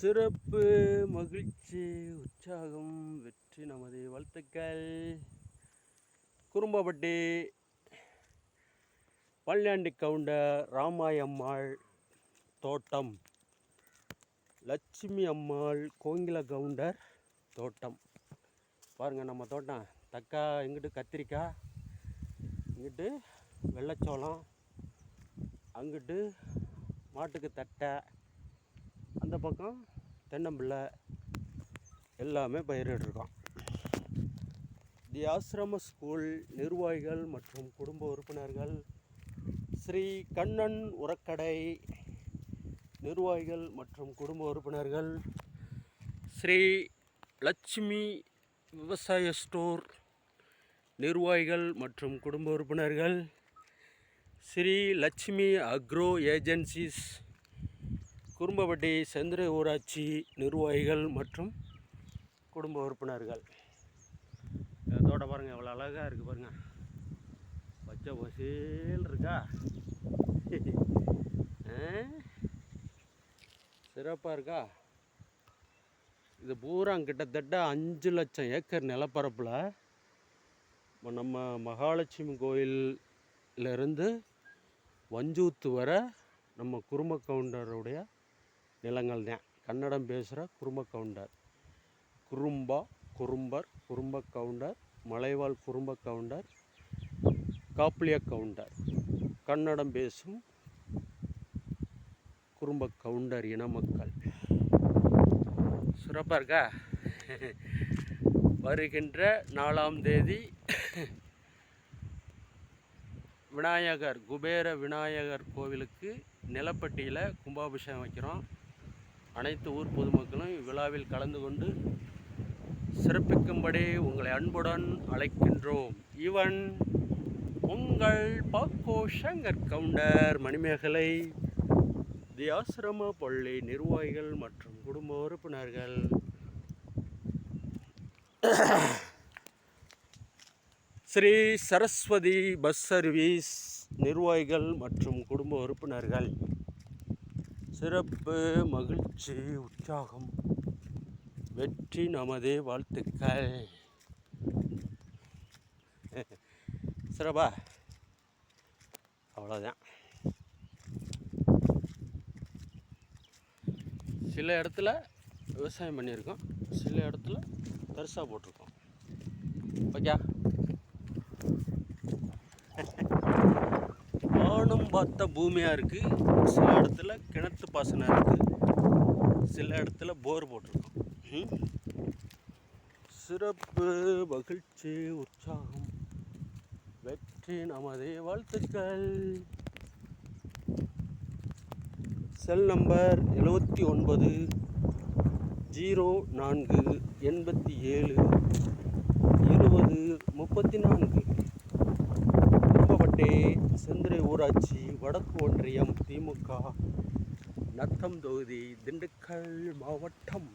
சிறப்பு மகிழ்ச்சி உற்சாகம் வெற்றி நமது வாழ்த்துக்கள். குறும்பப்பட்டி பல்லாண்டி கவுண்டர் ராமாயம்மாள் தோட்டம் லட்சுமி அம்மாள் கோங்கில கவுண்டர் தோட்டம். பாருங்கள் நம்ம தோட்டம். தக்கா இங்கிட்டு கத்திரிக்காய் இங்கிட்டு வெள்ளச்சோளம். அங்கிட்டு மாட்டுக்கு தட்டை. அந்த பக்கம் தென்னம்பிள்ளை எல்லாமே பயிரிட்டிருக்கோம். தி ஆசிரம ஸ்கூல் நிர்வாகிகள் மற்றும் குடும்ப உறுப்பினர்கள் ஸ்ரீ கண்ணன் உரக்கடை நிர்வாகிகள் மற்றும் குடும்ப உறுப்பினர்கள் ஸ்ரீ லட்சுமி விவசாய ஸ்டோர் நிர்வாகிகள் மற்றும் குடும்ப உறுப்பினர்கள் ஸ்ரீ லட்சுமி அக்ரோ ஏஜென்சிஸ் குறும்பப்பட்டி செந்திர ஊராட்சி நிர்வாகிகள் மற்றும் குடும்ப உறுப்பினர்கள். இந்த தோட்டம் பாருங்கள் எவ்வளோ அழகாக இருக்குது பாருங்கள் பச்சை பசேல் இருக்கா? சிறப்பாக இருக்கா? இது பூரா கிட்டத்தட்ட அஞ்சு லட்சம் ஏக்கர் நிலப்பரப்பில் இப்போ நம்ம மகாலட்சுமி கோயிலிருந்து வஞ்சூத்து வர நம்ம குரும கவுண்டருடைய நிலங்கள் தான் கன்னடம் பேசுகிற குறும்ப கவுண்டர். குறும்பா குறும்பர் குறும்ப கவுண்டர் மலைவாழ் குறும்ப கவுண்டர் காப்ளிய கவுண்டர். கன்னடம் பேசும் குறும்ப கவுண்டர் இன மக்கள். சிறப்பாக இருக்கா? வருகின்ற நாலாம் தேதி விநாயகர் குபேர விநாயகர் கோவிலுக்கு நிலப்பட்டியில் கும்பாபிஷேகம் வைக்கிறோம். அனைத்து ஊர் பொதுமக்களும் இவ்விழாவில் கலந்து கொண்டு சிறப்பிக்கும்படி உங்களை அன்புடன் அழைக்கின்றோம். இவன் உங்கள் பாக்கோ சங்கர் கவுண்டர் மணிமேகலை. தி ஆசிரம பள்ளி நிர்வாகிகள் மற்றும் குடும்ப உறுப்பினர்கள். ஸ்ரீ சரஸ்வதி பஸ் சர்வீஸ் நிர்வாகிகள் மற்றும் குடும்ப உறுப்பினர்கள். சிறப்பு மகிழ்ச்சி உற்சாகம். வெற்றி நமதே வாழ்த்துக்கள். சிறப்பா? அவ்வளோதான் சில இடத்துல விவசாயம் பண்ணியிருக்கோம். சில இடத்துல தரிசாக போட்டிருக்கோம். ஓகே பார்த்த பூமியாக இருக்குது சில இடத்துல கிணத்து பாசனம் இருக்குது சில இடத்துல போர் போட்டிருக்கோம். சிறப்பு மகிழ்ச்சி உற்சாகம். வெற்றி நமதே வாழ்த்துக்கள். செல் நம்பர் எழுபத்தி ஒன்பது ஜீரோ நான்கு எண்பத்தி ஏழு இருபது முப்பத்தி நான்கு கும்பப்பட்டே செந்திரை ஊராட்சி வடக்கு ஒன்றியம் திமுக. நத்தம் தொகுதி திண்டுக்கல் மாவட்டம்.